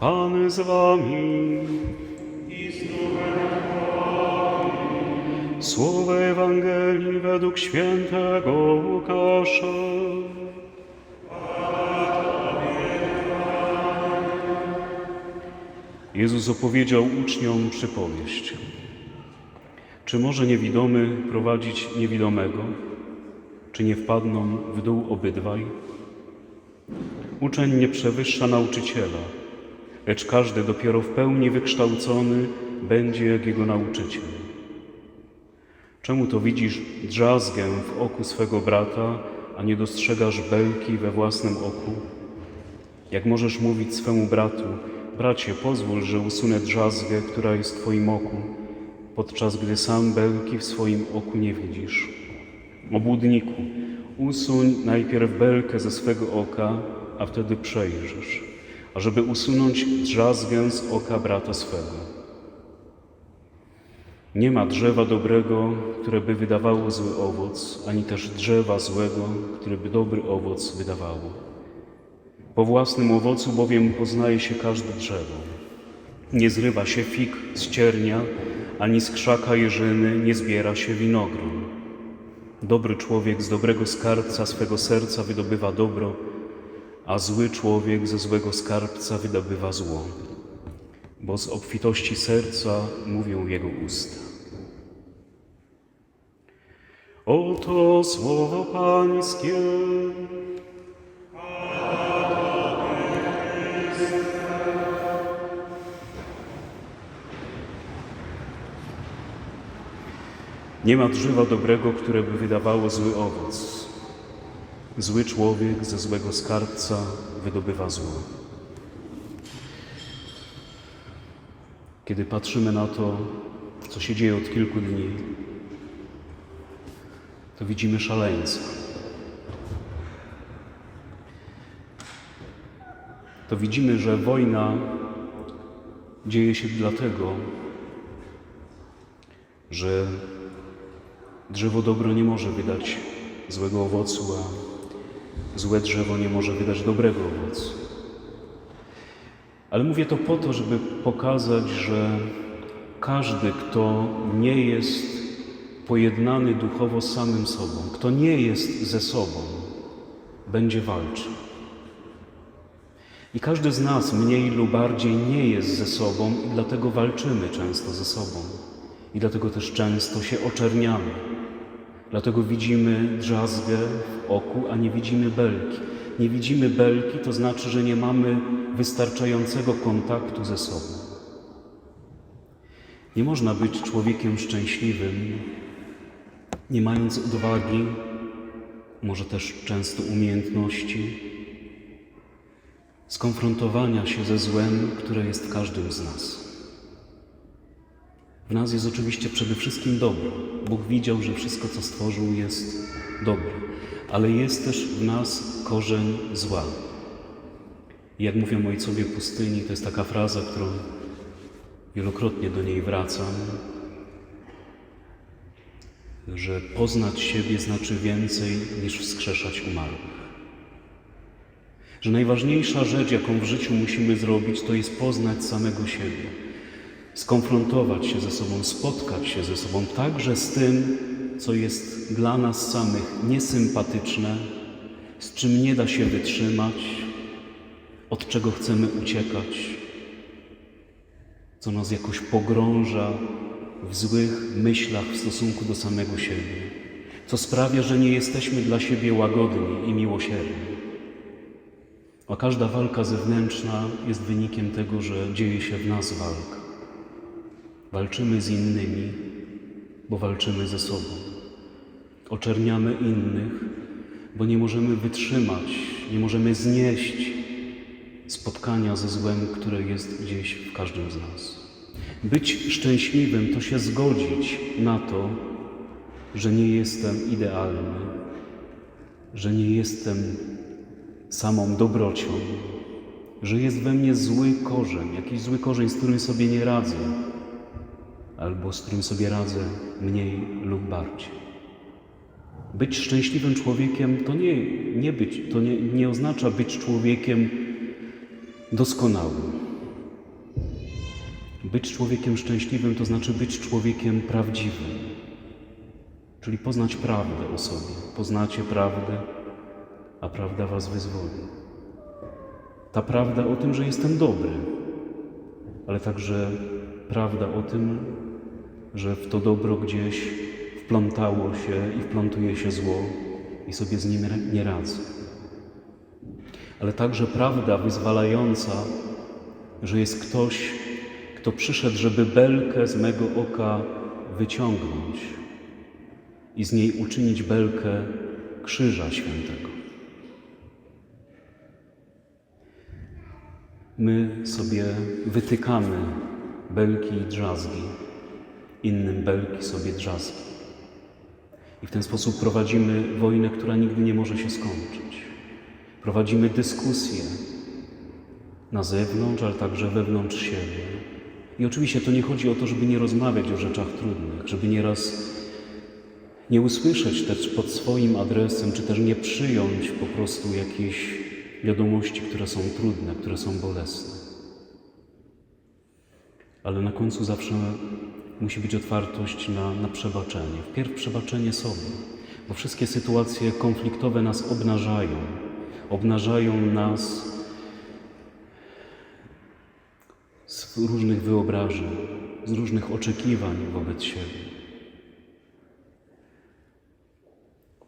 Pan z wami. Słowo Ewangelii według świętego Łukasza. Jezus opowiedział uczniom przypowieść. Czy może niewidomy prowadzić niewidomego? Czy nie wpadną w dół obydwaj? Uczeń nie przewyższa nauczyciela, lecz każdy dopiero w pełni wykształcony będzie jak jego nauczyciel. Czemu to widzisz drzazgę w oku swego brata, a nie dostrzegasz belki we własnym oku? Jak możesz mówić swemu bratu, bracie, pozwól, że usunę drzazgę, która jest w twoim oku, podczas gdy sam belki w swoim oku nie widzisz. Obłudniku, usuń najpierw belkę ze swego oka, a wtedy przejrzysz, ażeby usunąć drzazgę z oka brata swego. Nie ma drzewa dobrego, które by wydawało zły owoc, ani też drzewa złego, które by dobry owoc wydawało. Po własnym owocu bowiem poznaje się każde drzewo. Nie zrywa się fig z ciernia, ani z krzaka jeżyny nie zbiera się winogron. Dobry człowiek z dobrego skarbca swego serca wydobywa dobro, a zły człowiek ze złego skarbca wydobywa zło, bo z obfitości serca mówią jego usta. Oto słowo Pańskie. Nie ma drzewa dobrego, które by wydawało zły owoc. Zły człowiek ze złego skarbca wydobywa zło. Kiedy patrzymy na to, co się dzieje od kilku dni, to widzimy szaleńca. To widzimy, że wojna dzieje się dlatego, że drzewo dobro nie może wydać złego owocu, a złe drzewo nie może wydać dobrego owocu. Ale mówię to po to, żeby pokazać, że każdy, kto nie jest pojednany duchowo z samym sobą, kto nie jest ze sobą, będzie walczył. I każdy z nas mniej lub bardziej nie jest ze sobą i dlatego walczymy często ze sobą. I dlatego też często się oczerniamy. Dlatego widzimy drzazgę w oku, a nie widzimy belki. Nie widzimy belki, to znaczy, że nie mamy wystarczającego kontaktu ze sobą. Nie można być człowiekiem szczęśliwym, nie mając odwagi, może też często umiejętności, skonfrontowania się ze złem, które jest w każdym z nas. W nas jest oczywiście przede wszystkim dobro. Bóg widział, że wszystko, co stworzył, jest dobre, ale jest też w nas korzeń zła. Jak mówią ojcowie pustyni, to jest taka fraza, którą wielokrotnie do niej wracam, że poznać siebie znaczy więcej niż wskrzeszać umarłych. Że najważniejsza rzecz, jaką w życiu musimy zrobić, to jest poznać samego siebie skonfrontować się ze sobą, spotkać się ze sobą, także z tym, co jest dla nas samych niesympatyczne, z czym nie da się wytrzymać, od czego chcemy uciekać, co nas jakoś pogrąża w złych myślach w stosunku do samego siebie, co sprawia, że nie jesteśmy dla siebie łagodni i miłosierni. A każda walka zewnętrzna jest wynikiem tego, że dzieje się w nas walka. Walczymy z innymi, bo walczymy ze sobą. Oczerniamy innych, bo nie możemy wytrzymać, nie możemy znieść spotkania ze złem, które jest gdzieś w każdym z nas. Być szczęśliwym to się zgodzić na to, że nie jestem idealny, że nie jestem samą dobrocią, że jest we mnie zły korzeń, jakiś zły korzeń, z którym sobie nie radzę albo z którym sobie radzę mniej lub bardziej. Być szczęśliwym człowiekiem to nie, nie być, to nie, nie oznacza być człowiekiem doskonałym. Być człowiekiem szczęśliwym to znaczy być człowiekiem prawdziwym, czyli poznać prawdę o sobie. Poznacie prawdę, a prawda was wyzwoli. Ta prawda o tym, że jestem dobry, ale także prawda o tym, że w to dobro gdzieś wplątało się i wplątuje się zło i sobie z nim nie radzę. Ale także prawda wyzwalająca, że jest ktoś, kto przyszedł, żeby belkę z mego oka wyciągnąć i z niej uczynić belkę Krzyża Świętego. My sobie wytykamy belki i drzazgi, innym belki sobie drzazgi. I w ten sposób prowadzimy wojnę, która nigdy nie może się skończyć. Prowadzimy dyskusję na zewnątrz, ale także wewnątrz siebie. I oczywiście to nie chodzi o to, żeby nie rozmawiać o rzeczach trudnych, żeby nieraz nie usłyszeć też pod swoim adresem, czy też nie przyjąć po prostu jakiejś wiadomości, które są trudne, które są bolesne. Ale na końcu zawsze musi być otwartość na, na przebaczenie. Wpierw przebaczenie sobie, bo wszystkie sytuacje konfliktowe nas obnażają. Obnażają nas z różnych wyobrażeń, z różnych oczekiwań wobec siebie.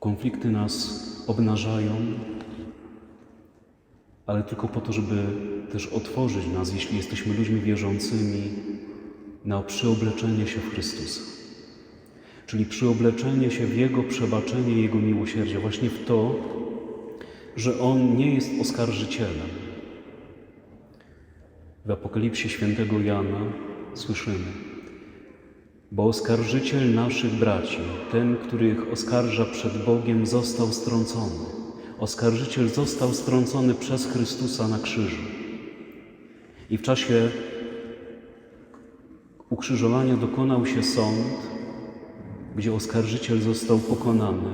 Konflikty nas obnażają, ale tylko po to, żeby też otworzyć nas, jeśli jesteśmy ludźmi wierzącymi, na przyobleczenie się w Chrystusa. Czyli przyobleczenie się w Jego przebaczenie Jego miłosierdzie, właśnie w to, że On nie jest oskarżycielem. W Apokalipsie świętego Jana słyszymy, bo oskarżyciel naszych braci, ten, który ich oskarża przed Bogiem, został strącony. Oskarżyciel został strącony przez Chrystusa na krzyżu. I w czasie ukrzyżowania dokonał się sąd, gdzie oskarżyciel został pokonany,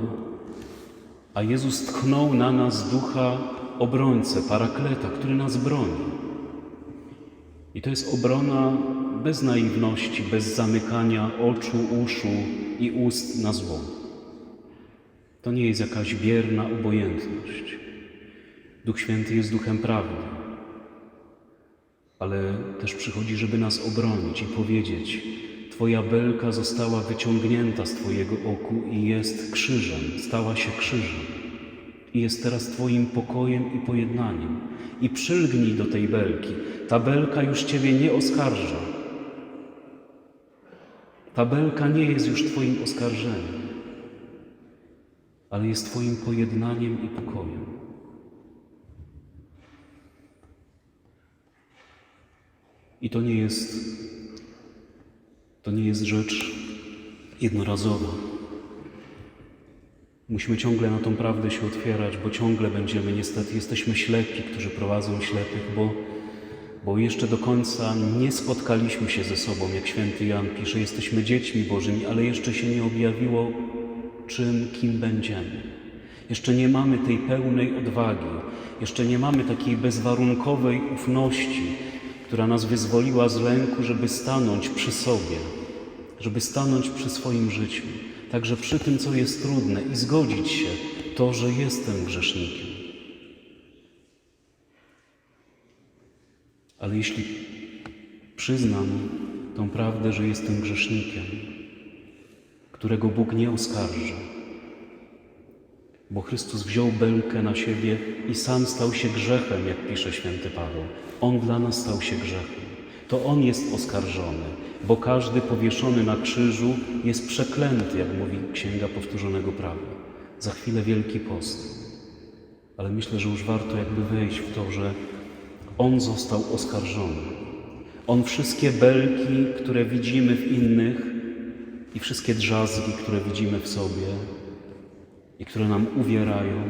a Jezus tchnął na nas ducha obrońcę, parakleta, który nas broni. I to jest obrona bez naiwności, bez zamykania oczu, uszu i ust na zło. To nie jest jakaś bierna obojętność. Duch Święty jest duchem prawdy, ale też przychodzi, żeby nas obronić i powiedzieć: Twoja belka została wyciągnięta z Twojego oku i jest krzyżem, stała się krzyżem. I jest teraz Twoim pokojem i pojednaniem. I przylgnij do tej belki. Ta belka już Ciebie nie oskarża. Ta belka nie jest już Twoim oskarżeniem, ale jest Twoim pojednaniem i pokojem. I to nie jest, to nie jest rzecz jednorazowa. Musimy ciągle na tą prawdę się otwierać, bo ciągle będziemy, niestety, jesteśmy ślepi, którzy prowadzą ślepych, bo, bo jeszcze do końca nie spotkaliśmy się ze sobą, jak święty Jan pisze, jesteśmy dziećmi Bożymi, ale jeszcze się nie objawiło, czym, kim będziemy. Jeszcze nie mamy tej pełnej odwagi, jeszcze nie mamy takiej bezwarunkowej ufności, która nas wyzwoliła z lęku, żeby stanąć przy sobie, żeby stanąć przy swoim życiu, także przy tym, co jest trudne i zgodzić się to, że jestem grzesznikiem. Ale jeśli przyznam tą prawdę, że jestem grzesznikiem, którego Bóg nie oskarża, bo Chrystus wziął belkę na siebie i sam stał się grzechem, jak pisze święty Paweł. On dla nas stał się grzechem. To On jest oskarżony, bo każdy powieszony na krzyżu jest przeklęty, jak mówi Księga Powtórzonego Prawa. Za chwilę Wielki Post. Ale myślę, że już warto jakby wejść w to, że On został oskarżony. On wszystkie belki, które widzimy w innych i wszystkie drzazgi, które widzimy w sobie i które nam uwierają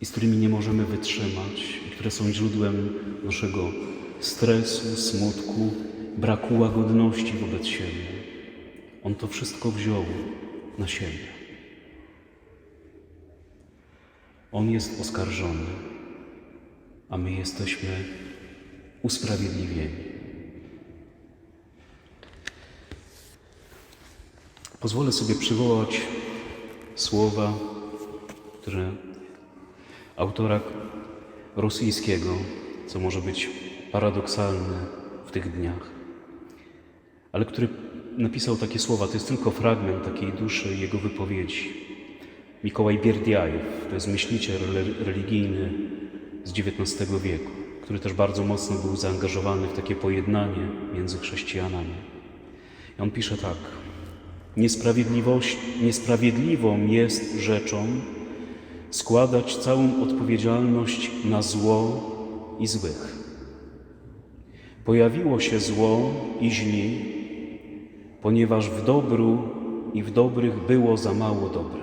i z którymi nie możemy wytrzymać, i które są źródłem naszego stresu, smutku, braku łagodności wobec siebie. On to wszystko wziął na siebie. On jest oskarżony, a my jesteśmy usprawiedliwieni. Pozwolę sobie przywołać słowa, które autora rosyjskiego, co może być paradoksalne w tych dniach, ale który napisał takie słowa, to jest tylko fragment takiej duszy jego wypowiedzi. Mikołaj Bierdiajew, to jest myśliciel religijny z XIX wieku, który też bardzo mocno był zaangażowany w takie pojednanie między chrześcijanami. I on pisze tak. Niesprawiedliwość, niesprawiedliwą jest rzeczą składać całą odpowiedzialność na zło i złych. Pojawiło się zło i źli, ponieważ w dobru i w dobrych było za mało dobra.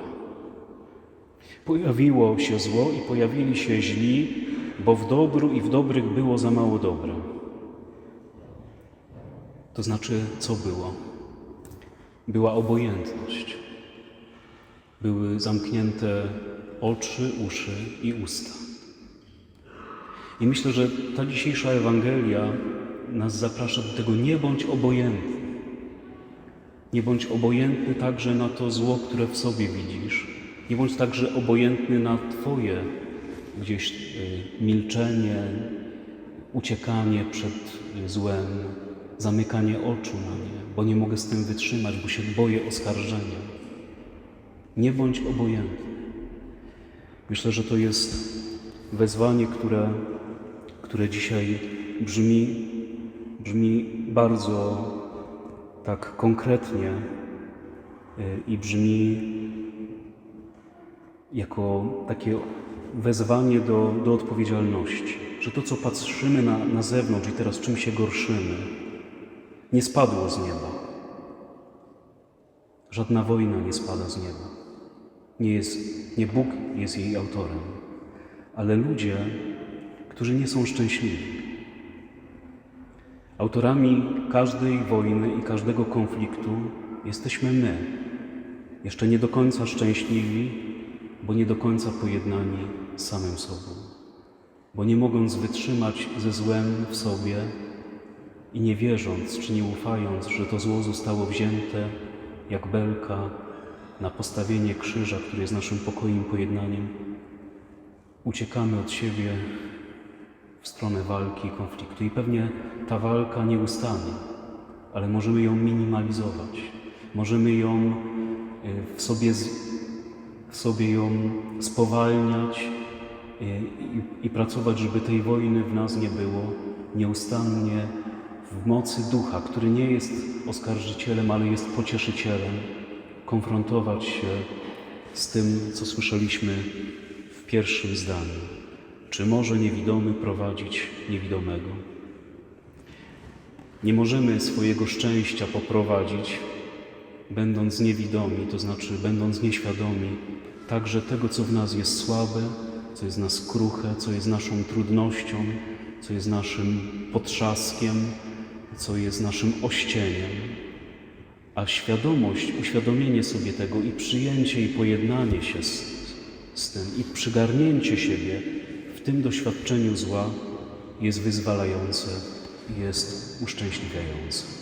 Pojawiło się zło i pojawili się źli, bo w dobru i w dobrych było za mało dobra. To znaczy, co było? Była obojętność. Były zamknięte oczy, uszy i usta. I myślę, że ta dzisiejsza Ewangelia nas zaprasza do tego, nie bądź obojętny. Nie bądź obojętny także na to zło, które w sobie widzisz. Nie bądź także obojętny na Twoje gdzieś y, milczenie, uciekanie przed złem, zamykanie oczu na nie, bo nie mogę z tym wytrzymać, bo się boję oskarżenia. Nie bądź obojętny. Myślę, że to jest wezwanie, które, które dzisiaj brzmi, brzmi bardzo tak konkretnie y, i brzmi jako takie wezwanie do, do odpowiedzialności, że to, co patrzymy na, na zewnątrz i teraz czym się gorszymy, nie spadło z nieba. Żadna wojna nie spada z nieba. Nie, jest, nie Bóg jest jej autorem, ale ludzie, którzy nie są szczęśliwi. Autorami każdej wojny i każdego konfliktu jesteśmy my, jeszcze nie do końca szczęśliwi, bo nie do końca pojednani z samym sobą, bo nie mogąc wytrzymać ze złem w sobie i nie wierząc czy nie ufając, że to zło zostało wzięte jak belka na postawienie krzyża, który jest naszym pokojem, pojednaniem, uciekamy od siebie w stronę walki i konfliktu. I pewnie ta walka nie ustanie, ale możemy ją minimalizować. Możemy ją y, w sobie, w sobie ją spowalniać y, i, i pracować, żeby tej wojny w nas nie było. Nieustannie w mocy ducha, który nie jest oskarżycielem, ale jest pocieszycielem, konfrontować się z tym, co słyszeliśmy w pierwszym zdaniu. Czy może niewidomy prowadzić niewidomego? Nie możemy swojego szczęścia poprowadzić, będąc niewidomi, to znaczy będąc nieświadomi także tego, co w nas jest słabe, co jest w nas kruche, co jest naszą trudnością, co jest naszym potrzaskiem, co jest naszym ościeniem. A świadomość, uświadomienie sobie tego i przyjęcie i pojednanie się z, z tym i przygarnięcie siebie w tym doświadczeniu zła jest wyzwalające, jest uszczęśliwiające.